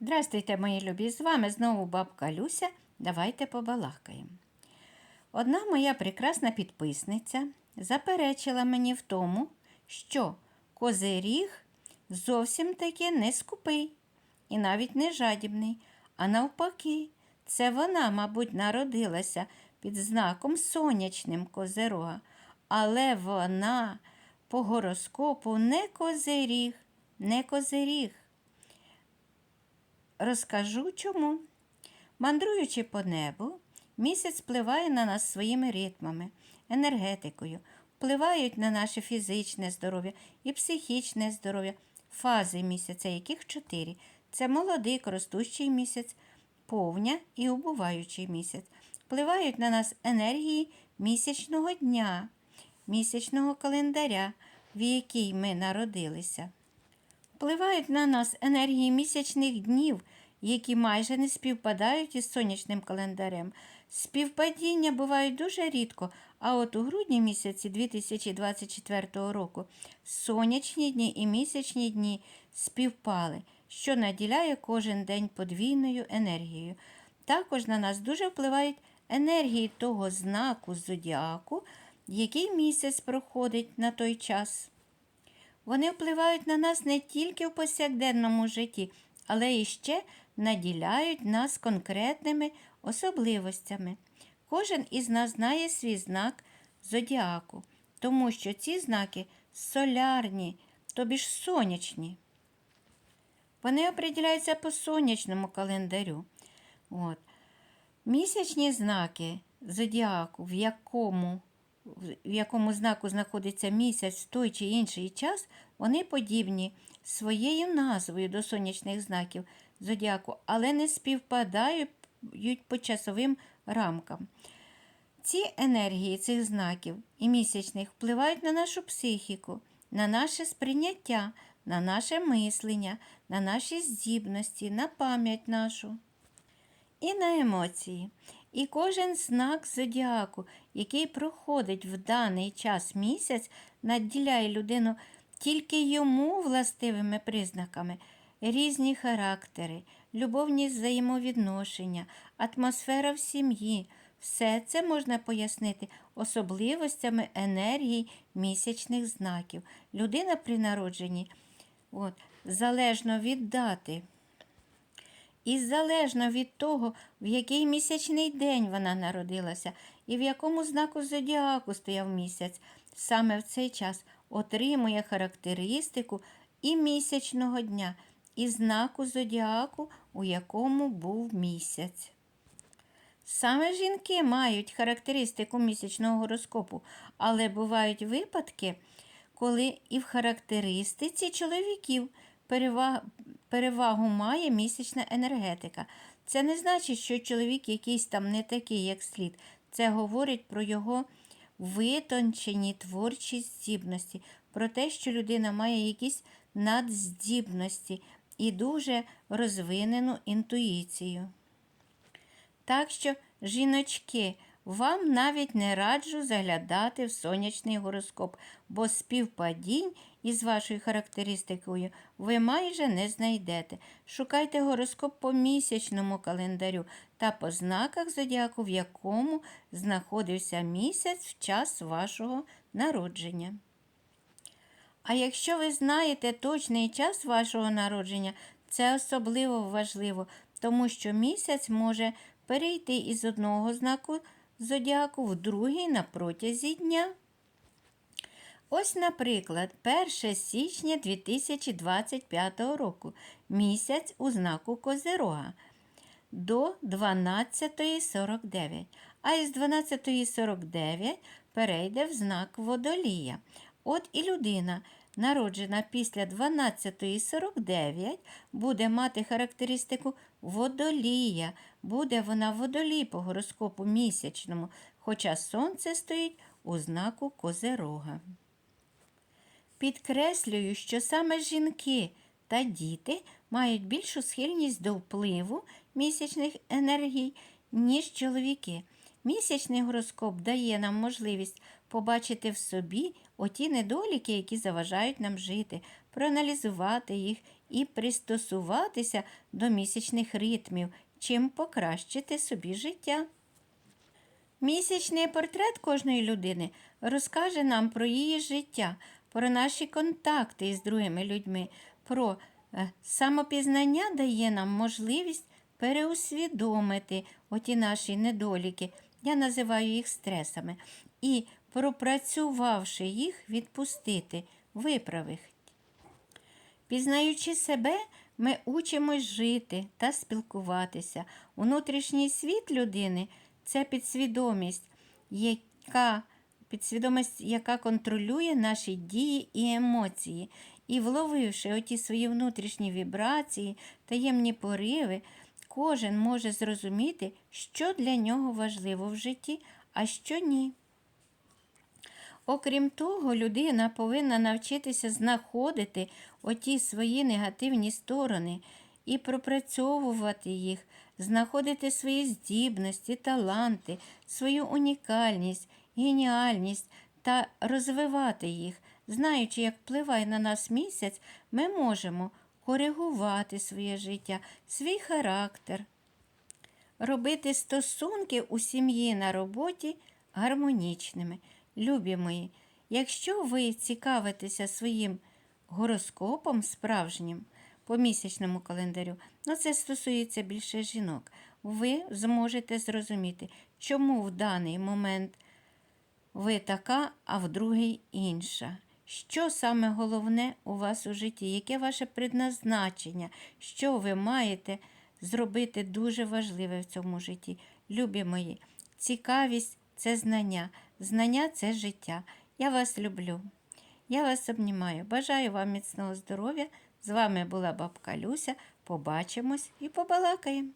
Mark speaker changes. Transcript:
Speaker 1: Здрастуйте, мої любі! З вами знову бабка Люся. Давайте побалакаємо. Одна моя прекрасна підписниця заперечила мені в тому, що козиріг зовсім таки не скупий і навіть не жадібний, а навпаки, це вона, мабуть, народилася під знаком сонячним козирога, але вона по гороскопу не козиріг, не козиріг. Розкажу чому. Мандруючи по небу, місяць впливає на нас своїми ритмами, енергетикою, впливають на наше фізичне здоров'я і психічне здоров'я, фази місяця, яких чотири. Це молодий ростущий місяць, повня і убуваючий місяць. Впливають на нас енергії місячного дня, місячного календаря, в який ми народилися. Впливають на нас енергії місячних днів, які майже не співпадають із сонячним календарем. Співпадіння бувають дуже рідко, а от у грудні місяці 2024 року сонячні дні і місячні дні співпали, що наділяє кожен день подвійною енергією. Також на нас дуже впливають енергії того знаку зодіаку, який місяць проходить на той час. Вони впливають на нас не тільки в повсякденному житті, але і ще наділяють нас конкретними особливостями. Кожен із нас знає свій знак зодіаку, тому що ці знаки солярні, тобі ж сонячні. Вони определяються по сонячному календарю. От. Місячні знаки зодіаку, в якому в якому знаку знаходиться місяць в той чи інший час, вони подібні своєю назвою до сонячних знаків зодіаку, але не співпадають по часовим рамкам. Ці енергії цих знаків і місячних впливають на нашу психіку, на наше сприйняття, на наше мислення, на наші здібності, на пам'ять нашу і на емоції. І кожен знак зодіаку, який проходить в даний час місяць, наділяє людину тільки йому властивими признаками, різні характери, любовні взаємовідношення, атмосфера в сім'ї. Все це можна пояснити особливостями енергії місячних знаків. Людина при народженні, от, залежно від дати. І залежно від того, в який місячний день вона народилася і в якому знаку зодіаку стояв місяць, саме в цей час отримує характеристику і місячного дня, і знаку зодіаку, у якому був місяць. Саме жінки мають характеристику місячного гороскопу, але бувають випадки, коли і в характеристиці чоловіків перевагу має місячна енергетика. Це не значить, що чоловік якийсь там не такий, як слід. Це говорить про його витончені творчі здібності, про те, що людина має якісь надздібності і дуже розвинену інтуїцію. Так що, жіночки, вам навіть не раджу заглядати в сонячний гороскоп, бо співпадінь із вашою характеристикою ви майже не знайдете. Шукайте гороскоп по місячному календарю та по знаках зодіаку, в якому знаходився місяць в час вашого народження. А якщо ви знаєте точний час вашого народження, це особливо важливо, тому що місяць може перейти із одного знаку зодіаку в другий на протязі дня. Ось, наприклад, 1 січня 2025 року місяць у знаку Козирога до 12.49, а із 12.49 перейде в знак водолія. От і людина, народжена після 12.49, буде мати характеристику водолія. Буде вона водолій по гороскопу місячному, хоча сонце стоїть у знаку Козирога. Підкреслюю, що саме жінки та діти мають більшу схильність до впливу місячних енергій, ніж чоловіки. Місячний гороскоп дає нам можливість побачити в собі оті недоліки, які заважають нам жити, проаналізувати їх і пристосуватися до місячних ритмів, чим покращити собі життя. Місячний портрет кожної людини розкаже нам про її життя, про наші контакти із другими людьми, про е, самопізнання дає нам можливість переусвідомити оті наші недоліки. Я називаю їх стресами. І, пропрацювавши їх, відпустити, виправити. Пізнаючи себе, ми учимось жити та спілкуватися. Внутрішній світ людини це підсвідомість, яка, підсвідомість, яка контролює наші дії і емоції. І вловивши оті свої внутрішні вібрації, таємні пориви, кожен може зрозуміти, що для нього важливо в житті, а що ні. Окрім того, людина повинна навчитися знаходити оті свої негативні сторони і пропрацьовувати їх, знаходити свої здібності, таланти, свою унікальність, геніальність та розвивати їх. Знаючи, як впливає на нас місяць, ми можемо коригувати своє життя, свій характер, робити стосунки у сім'ї на роботі гармонічними. Любі мої, якщо ви цікавитеся своїм гороскопом справжнім по місячному календарю, ну це стосується більше жінок, ви зможете зрозуміти, чому в даний момент ви така, а в другий інша. Що саме головне у вас у житті? Яке ваше предназначення? Що ви маєте зробити дуже важливе в цьому житті? Любі мої, цікавість це знання. Знання це життя. Я вас люблю. Я вас обнімаю. Бажаю вам міцного здоров'я. З вами була бабка Люся. Побачимось і побалакаємо.